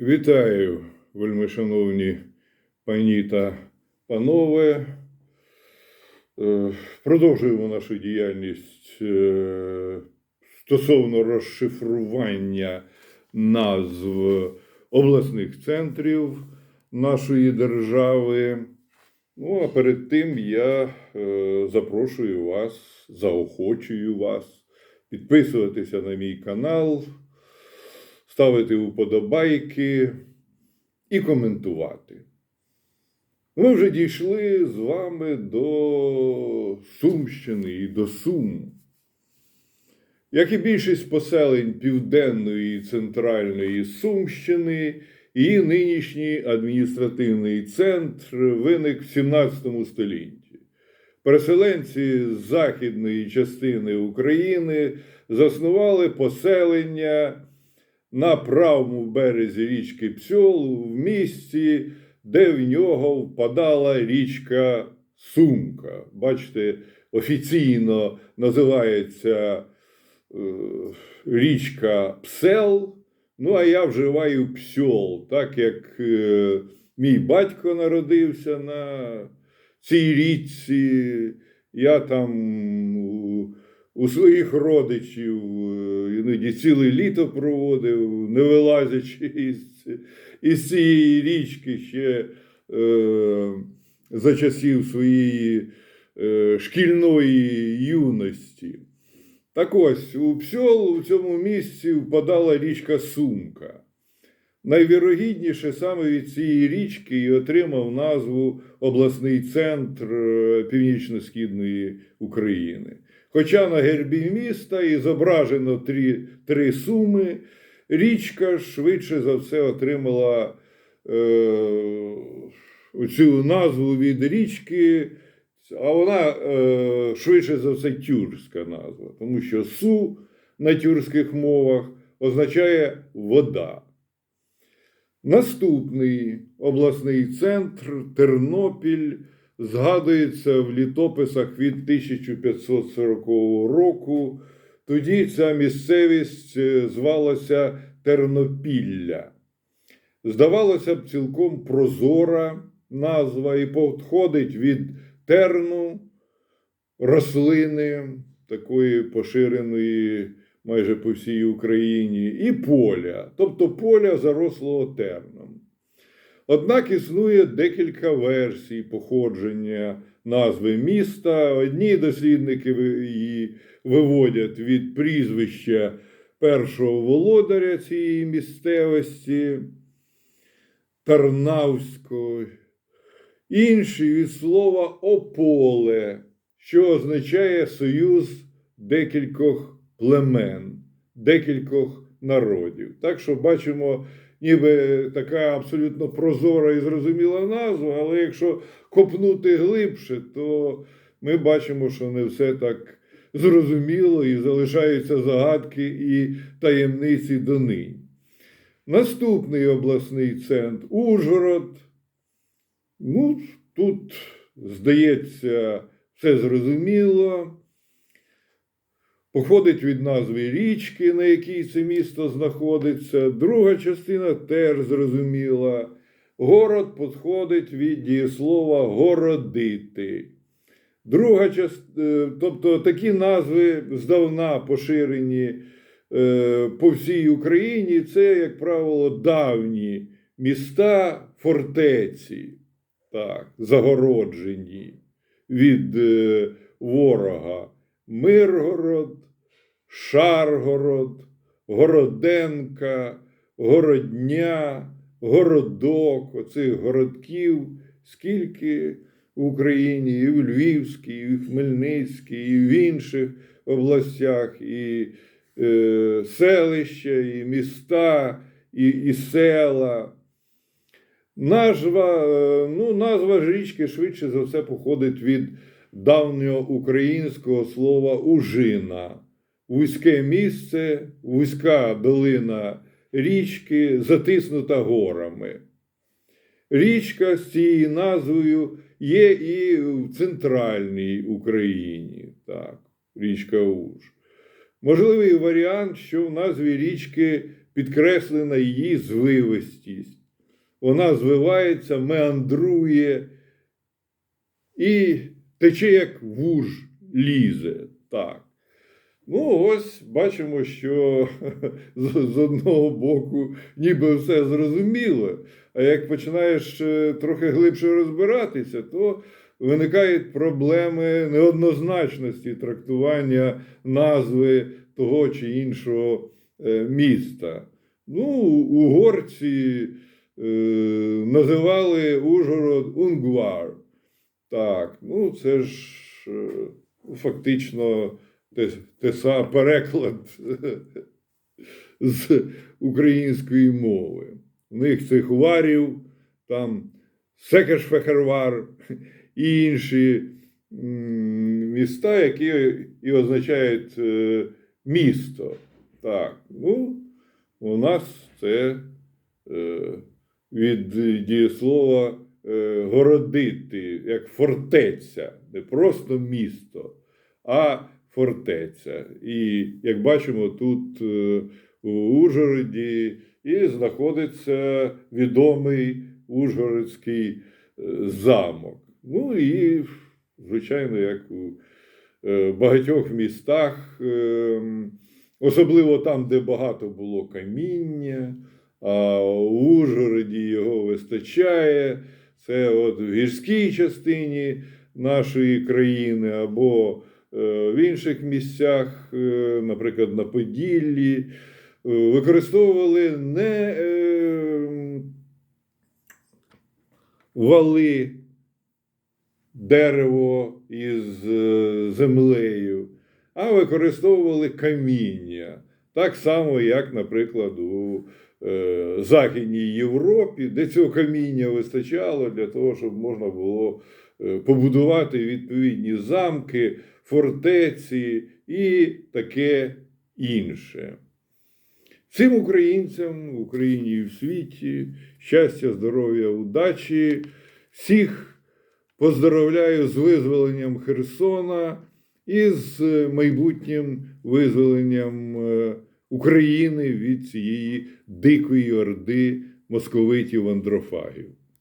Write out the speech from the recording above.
Вітаю, вельмишановні пані та панове. Е, Продовжуємо нашу діяльність е, стосовно розшифрування назв обласних центрів нашої держави. Ну, а перед тим я е, запрошую вас, заохочую вас підписуватися на мій канал, ставити вподобайки і коментувати. Ми вже дійшли з вами до Сумщини і до Сум. Як і більшість поселень Південної і Центральної Сумщини, її нинішній адміністративний центр виник в 17 столітті. Переселенці з західної частини України заснували поселення на правому березі річки Псьол в місті, де в нього впадала річка Сумка. Бачите, офіційно називається е, річка Псел. Ну, а я вживаю псьол, так як е, мій батько народився на цій річці. Я там у, своїх родичів е, іноді ціле літо проводив, не вилазячи із, із цієї річки ще е, за часів своєї е, шкільної юності. Так ось, у Псьол у цьому місці впадала річка Сумка. Найвірогідніше саме від цієї річки і отримав назву обласний центр е, Північно-Східної України. Хоча на гербі міста і зображено три, три суми, річка швидше за все отримала е, цю назву від річки, а вона е, швидше за все тюркська назва, тому що су на тюркських мовах означає вода. Наступний обласний центр Тернопіль згадується в літописах від 1540 року. Тоді ця місцевість е, звалася Тернопілля. Здавалося б, цілком прозора назва і походить від терну рослини такої поширеної майже по всій Україні, і поля, тобто поля зарослого терном. Однак існує декілька версій походження назви міста. Одні дослідники її виводять від прізвища першого володаря цієї місцевості Тарнавського, інші від слова ополе, що означає союз декількох племен, декількох народів. Так що бачимо, ніби така абсолютно прозора і зрозуміла назва, але якщо копнути глибше, то ми бачимо, що не все так зрозуміло і залишаються загадки і таємниці донині. Наступний обласний центр Ужгород. Ну, тут, здається, все зрозуміло. Походить від назви річки, на якій це місто знаходиться. Друга частина теж зрозуміла. Город походить від дієслова городити. Друга частина, тобто такі назви здавна поширені е, по всій Україні. Це, як правило, давні міста, фортеці, так, загороджені від е, ворога. Миргород, Шаргород, Городенка, Городня, Городок, оцих городків, скільки в Україні, і в Львівській, і в Хмельницькій, і в інших областях, і е, селища, і міста, і, і села. Назва, е, ну, назва ж річки швидше за все походить від давнього українського слова ужина. Вузьке місце, вузька долина річки, затиснута горами. Річка з цією назвою є і в центральній Україні. Так, річка Уж. Можливий варіант, що в назві річки підкреслена її звивистість. Вона звивається, меандрує і тече, як вуж лізе. Так. Ну, ось бачимо, що з, одного боку ніби все зрозуміло. А як починаєш е, трохи глибше розбиратися, то виникають проблеми неоднозначності трактування назви того чи іншого е, міста. Ну, угорці е, називали Ужгород Унгвар. Так, ну це ж е, фактично те, те са- переклад з української мови. У них цих варів, там Секешфехервар і інші міста, які і означають е, місто. Так, ну, у нас це е, від дієслова е, городити, як фортеця, не просто місто, а фортеця. І як бачимо, тут е, у Ужгороді і знаходиться відомий Ужгородський е, замок. Ну і, звичайно, як у е, багатьох містах, особливо там, де багато було каміння, а у Ужгороді його вистачає. Це от в гірській частині нашої країни або в інших місцях, е, наприклад, на Поділлі, е, використовували не е, вали, дерево із е, землею, а використовували каміння. Так само, як, наприклад, у е, Західній Європі, де цього каміння вистачало для того, щоб можна було е, побудувати відповідні замки, фортеці і таке інше. Всім українцям в Україні і в світі щастя, здоров'я, удачі. Всіх поздоровляю з визволенням Херсона і з майбутнім визволенням е, України від цієї дикої орди московитів андрофагів.